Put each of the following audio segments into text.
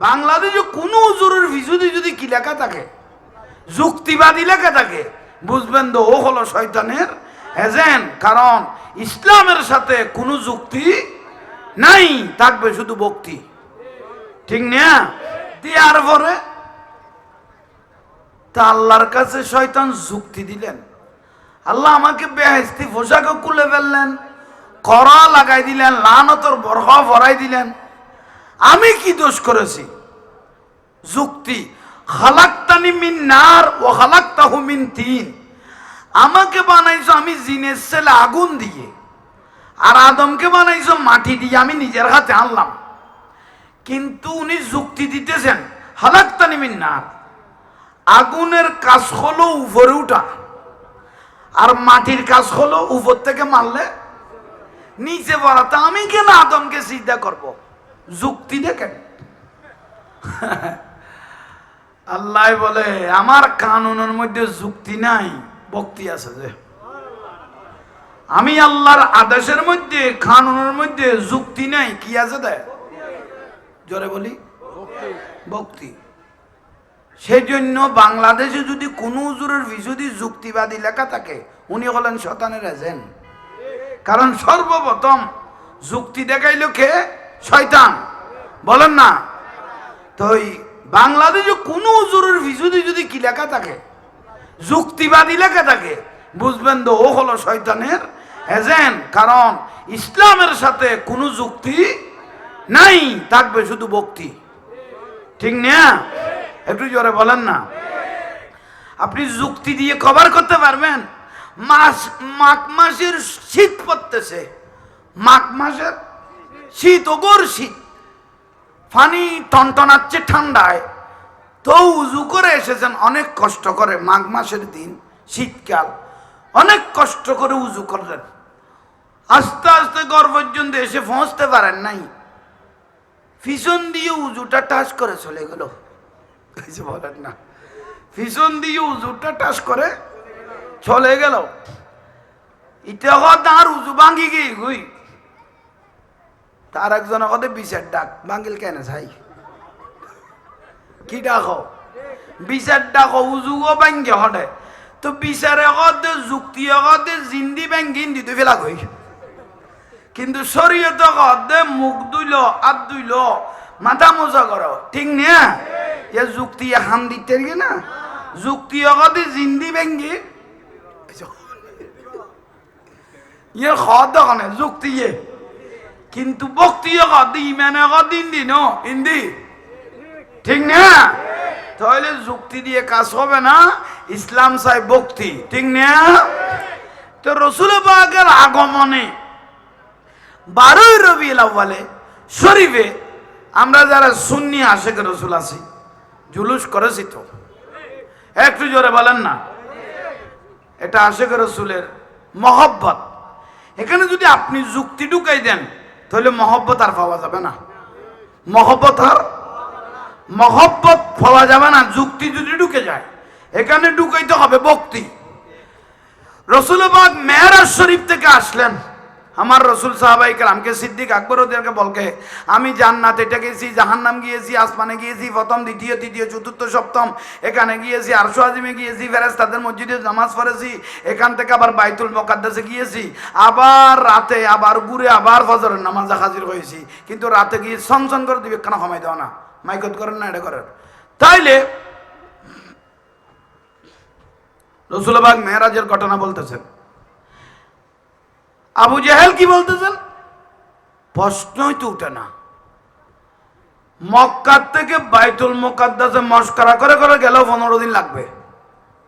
বাংলাদেশে কোনো হুজুরের ভিজুদি যদি কি লেখা থাকে? যুক্তিবাদী লেখা থাকে? বুঝবেন তো ও হলো শয়তানের এজেন্ট কারণ ইসলামের সাথে কোনো যুক্তি নাই, থাকবে শুধু ভক্তি। ঠিক না? দেওয়ার পরে তা আল্লাহর কাছে শয়তান যুক্তি দিলেন। আল্লাহ আমাকে বেহেস্তি পোশাকও খুলে ফেললেন করা লাগাই দিলেন লানতর বরহ ভরাই দিলেন। আমি কি দোষ করেছি? যুক্তি, খালাক্তানি মিন নার ও খালাক্তাহু মিন তিন। আমাকে বানাইছো আমি জিনের ছেলে আগুন দিয়ে। আর আদমকে বানাইছো মাটি দিয়ে আমি নিজের হাতে আনলাম। কিন্তু উনি যুক্তি দিতেছেন হালাক্তানি মিন নার। আগুনের কাজ হলো উপরে উঠা। আর মাটির কাজ হলো উপর থেকে মারলে, নিচে পড়াতে আমি কেন আদমকে সিদ্ধা করব? যুক্তি দেখেন। আল্লাহ বলে, আমার কানুনের মধ্যে যুক্তি নাই ভক্তি আছে যে। আমি আল্লাহর আদেশের মধ্যে, কানুনের মধ্যে যুক্তি নাই, কি আছে দেয় জোরে বলি। ভক্তি সেই জন্য বাংলাদেশে যদি কোনো হুজুরের যদি যুক্তিবাদী লেখা থাকে, উনি হলেন শতানের এজেন্ট কারণ সর্বপ্রথম যুক্তি দেখাইল কে? শয়তান। বলেন না। তো ওই বাংলাদেশে কোনো হুজুরের ভিজুদি যদি কি লেখা থাকে, যুক্তিবাদী লেখা থাকে, বুঝবেন তো ও হলো শয়তানের এজেন্ট কারণ ইসলামের সাথে কোনো যুক্তি নাই, থাকবে শুধু ভক্তি। ঠিক না? একটু জোরে বলেন না। আপনি যুক্তি দিয়ে কভার করতে পারবেন। মাস মাঘ মাসের শীত পড়তেছে। মাঘ মাসের শীত ওগর শীত। ফানি টনটনাচ্ছে ঠান্ডায়। তো উজু করে এসেছেন, অনেক কষ্ট করে মাঘ মাসের দিন, শীতকাল। অনেক কষ্ট করে উজু করলেন। আস্তে আস্তে ঘর পর্যন্ত এসে পৌঁছতে পারেন নাই। পিছন দিয়ে উজুটা টাচ করে চলে গেল। বলেন না। পিছন দিয়ে উজুটা টাচ করে চলে গেল। ইটা তার উজু ভাঙ্গি গিয়ে তার একজন কদে বিচার ডাক বাঙ্গিল কেন ছাই কি ডাক? বিচার ডাক উজুগো ব্যাঙ্গে হটে তো বিচারে কদে যুক্তি কদে জিন্দি ব্যাঙ্গি দিতে ফেলা গই। কিন্তু শরীয়ত কদে মুখ দুইল, হাত দুইল, মাথা মোজা করো। ঠিক না? এ যুক্তি হাম দিতে না? যুক্তি কদে জিন্দি ব্যাঙ্গি ইয়ে খদ যুক্তি ইয়ে কিন্তু ভক্তি কদি ইমানে দিন ইন্দি ঠিক না? তাহলে যুক্তি দিয়ে কাজ হবে না, ইসলাম চাই ভক্তি ঠিক না? তো রসুল বাগের আগমনে বারোই রবি আউ্বালে শরীফে আমরা যারা সুন্নি আশেখ রসুল আছি, জুলুস করেছি তো। একটু জোরে বলেন না। এটা আশেখ রসুলের মহব্বত। এখানে যদি আপনি যুক্তি ঢুকাই দেন তাহলে মহব্বত আর পাওয়া যাবে না। মহব্বত আর মহব্বত পাওয়া যাবে না, যুক্তি যদি ঢুকে যায়, এখানে ঢুকাইতে হবে ভক্তি। রসুলবাদ মেহরাজ শরীফ থেকে আসলেন। আমার রসুল সাহাবাই কালামকে সিদ্দিক আকবর ওদেরকে বলকে, আমি জান্নাত, এটা গেছি জাহান্নাম গিয়েছি, আসমানে গিয়েছি, প্রথম, দ্বিতীয়, তৃতীয়, চতুর্থ, সপ্তম, এখানে গিয়েছি, আরশো আজিমে গিয়েছি ফেরেস তাদের মসজিদে নামাজ পড়েছি, এখান থেকে আবার বাইতুল মোকাদ্দাসে গিয়েছি, আবার রাতে, আবার ঘুরে আবার ফজরের নামাজে হাজির হয়েছি, কিন্তু রাতে গিয়ে সংসন করে দিবে কেন কমাই দেওয়া না মাইকত করেন না, এটা করেন। তাইলে রসুলবাগ মেহরাজের ঘটনা বলতেছেন। আবু জাহেল কি বলতেছেন? প্রশ্নই তো উঠে না। মক্কার থেকে বাইতুল মোকাদ্দাসে মস্কারা করে করে গেলেও পনেরো দিন লাগবে।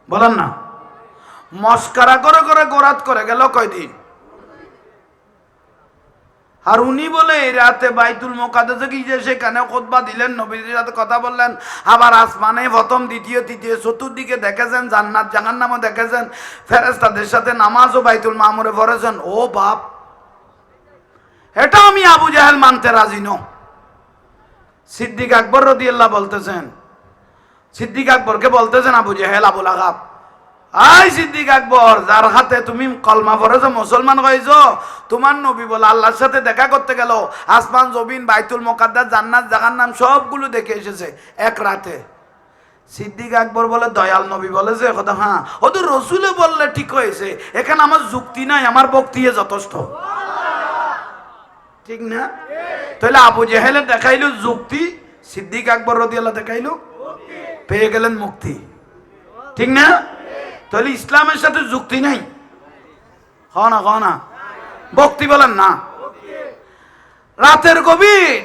বলেন না। মস্কারা করে করে গোরাত করে গেল কয়দিন? আর উনি বলে, এই রাতে বাইতুল মোকাদ্দাসে গিয়ে সেখানে খোদবা দিলেন, নবীজির সাথে কথা বললেন। আবার আসমানে প্রথম, দ্বিতীয়, তৃতীয়, চতুর্দিকে দেখেছেন, জান্নাত, জাহান্নামও দেখেছেন। ফেরেস্তাদের সাথে নামাজও বাইতুল মামুরে পড়েছেন। ও বাপ, এটা আমি আবু জাহেল মানতে রাজি ন সিদ্দিক আকবর রদিয়াল্লাহ বলতেছেন, সিদ্দিক আকবরকে বলতেছেন আবু জাহেল, আবুল আগাব আই সিদ্দিক আকবর, যার হাতে তুমি কলমা পড়েছো মুসলমান হয়েছ, তোমার নবী বলে আল্লাহর সাথে দেখা করতে গেল। আসমান জবিন বাইতুল মোকাদ্দার জান্নাত জাহান নাম সবগুলো দেখে এসেছে এক রাতে। সিদ্দিক আকবর বলে, দয়াল নবী বলে যে কথা হ্যাঁ ও তো রসুলে বললে ঠিক হয়েছে। এখানে আমার যুক্তি নাই, আমার বক্তিয়া যথেষ্ট। ঠিক না? তাহলে আবু জেহেলে দেখাইলো যুক্তি, সিদ্দিক আকবর রদিয়াল্লাহ দেখাইলো, পেয়ে গেলেন মুক্তি। ঠিক না? তাহলে ইসলামের সাথে যুক্তি নাই। হ না হ না। ভক্তি বলেন না। রাতের গভীর,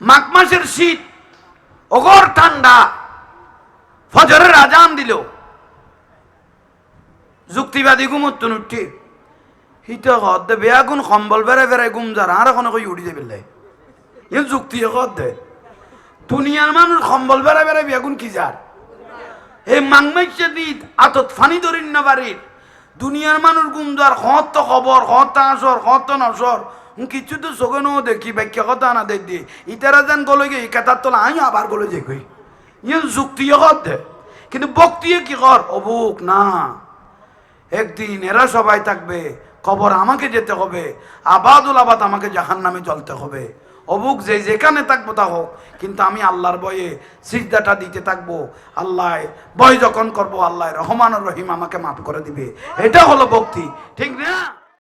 মাঘ মাসের শীত অগর ঠান্ডা, ফজরের আজান দিল। যুক্তিবাদী ঘুমত্তন উঠি। হিটা হদ বেয়াগুন সম্বল বেড়ে বেড়ে গুম যার আর এখন কই উড়ি লাই ইয়ে যুক্তি হদ দে। দুনিয়ার মানুষ সম্বল বেড়ে বেড়ে বেয়াগুন কি যার এই মাংমাইছে দিত আতত ফানি ধরিন না বাড়ির। দুনিয়ার মানুষ গুম যার হত খবর, হত আসর, হত নসর। কিছু তো চোখে নো দেখি, ব্যাখ্যা কথা না দেখ। ইতারা যেন গলে গে কেতার তোলা আমি আবার গলে যে কই। ইয়ে যুক্তি হদ দে। কিন্তু বক্তিয়া কি কর অবুক না। একদিন এরা সবাই থাকবে খবর আমাকে যেতে হবে, আবাদুল আবাদ আমাকে জাহান নামে চলতে হবে। অবুক যে যেখানে থাকব তা হোক। কিন্তু আমি আল্লাহর বয়ে সিজদাটা দিতে থাকব। আল্লাহ বয় যখন করব আল্লাহ রহমান রহিম আমাকে মাফ করে দিবে। এটা হলো ভক্তি। ঠিক না?